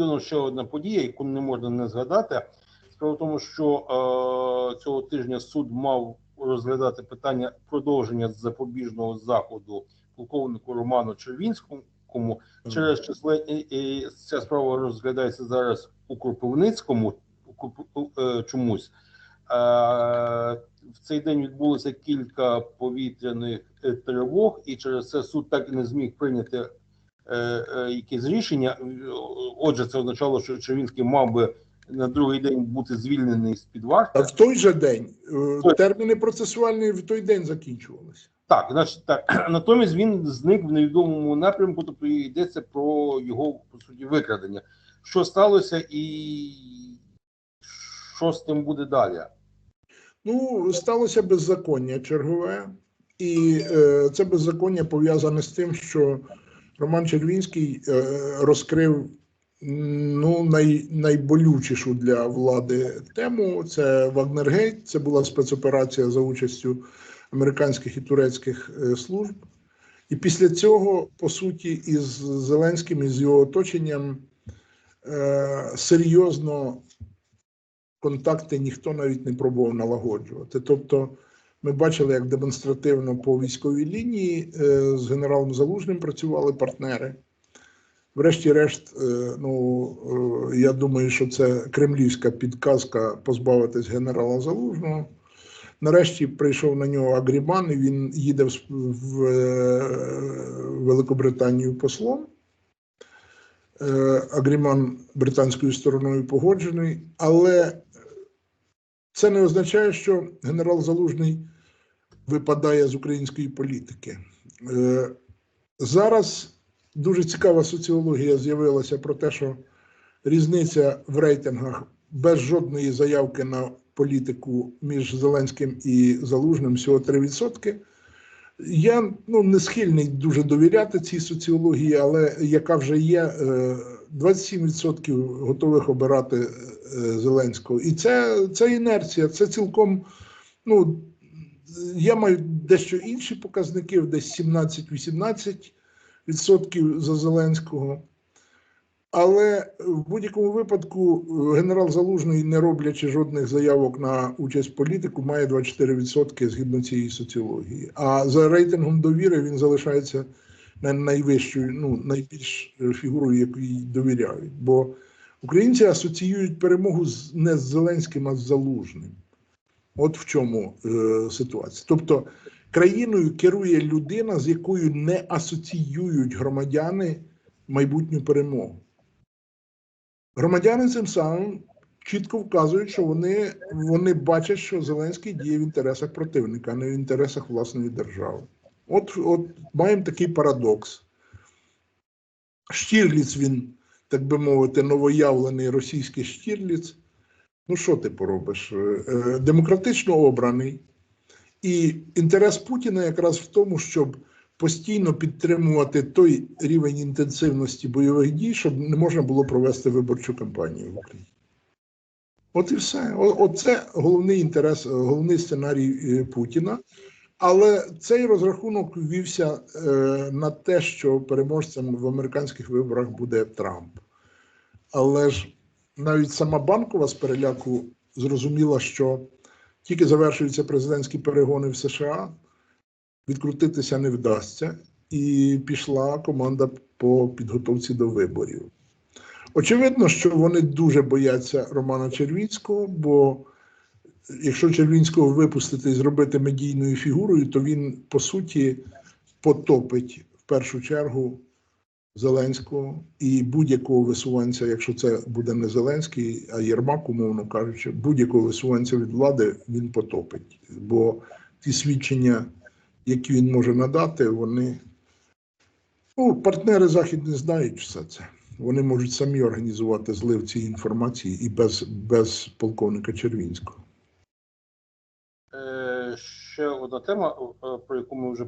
несподівано ще одна подія, яку не можна не згадати. Справа в тому, що е, цього тижня суд мав розглядати питання продовження запобіжного заходу полковнику Роману Червінському. Через числе і, і ця справа розглядається зараз у Кропивницькому е, чомусь. Е, в цей день відбулося кілька повітряних е, тривог, і через це суд так і не зміг прийняти е, е, якесь рішення. Отже, це означало, що Червінський мав би на другий день бути звільнений з під А в той же день е, терміни процесуальні в той день закінчувалися. Так, значить, так. Натомість він зник в невідомому напрямку, тобто йдеться про його по суті викрадення. Що сталося, і що з тим буде далі? Ну, сталося беззаконня чергове, і е, це беззаконня пов'язане з тим, що Роман Червінський е, розкрив ну, най, найболючішу для влади тему. Це Вагнергейт. Це була спецоперація за участю американських і турецьких е, служб. І після цього, по суті, із Зеленським і з його оточенням е, серйозно контакти ніхто навіть не пробував налагоджувати. Тобто, ми бачили, як демонстративно по військовій лінії е, з генералом Залужним працювали партнери. Врешті-решт, е, ну е, я думаю, що це кремлівська підказка позбавитись генерала Залужного. Нарешті прийшов на нього Агріман, і він їде в, Великобританію послом. Агріман британською стороною погоджений, але це не означає, що генерал Залужний випадає з української політики. Е, Зараз дуже цікава соціологія з'явилася про те, що різниця в рейтингах без жодної заявки на політику між Зеленським і Залужним всього 3%. Я ну, не схильний дуже довіряти цій соціології, але яка вже є, е, 27% готових обирати е, Зеленського. І це, це інерція, це цілком. Ну, я маю дещо інші показники, десь 17-18% за Зеленського. Але в будь-якому випадку е, генерал Залужний, не роблячи жодних заявок на участь в політику, має 24% згідно цієї соціології. А за рейтингом довіри він залишається найвищою, ну найбільш фігурою, якій довіряють. Бо українці асоціюють перемогу з не з Зеленським, а з Залужним. От в чому е, ситуація. Тобто країною керує людина, з якою не асоціюють громадяни майбутню перемогу. Громадяни цим самим чітко вказують, що вони, вони бачать, що Зеленський діє в інтересах противника, а не в інтересах власної держави. От, от маємо такий парадокс. Штірліц він, так би мовити, новоявлений російський Штірліц. Ну, що ти поробиш? Е, е, Демократично обраний. І інтерес Путіна якраз в тому, щоб постійно підтримувати той рівень інтенсивності бойових дій, щоб не можна було провести виборчу кампанію в Україні. От і все. Оце головний інтерес, головний сценарій е, Путіна. Але цей розрахунок ввівся е, на те, що переможцем в американських виборах буде Трамп. Але ж навіть сама банкова з переляку зрозуміла, що тільки завершуються президентські перегони в США, відкрутитися не вдасться, і пішла команда по підготовці до виборів. Очевидно, що вони дуже бояться Романа Червінського, бо якщо Червінського випустити і зробити медійною фігурою, то він по суті потопить в першу чергу Зеленського і будь-якого висуванця, якщо це буде не Зеленський, а Єрмак, умовно кажучи, будь-якого висуванця від влади він потопить. Бо ті свідчення, які він може надати, вони ну, партнери західні знають все це. Вони можуть самі організувати злив цієї інформації і без, без полковника Червінського. Е, ще одна тема, е, про яку ми вже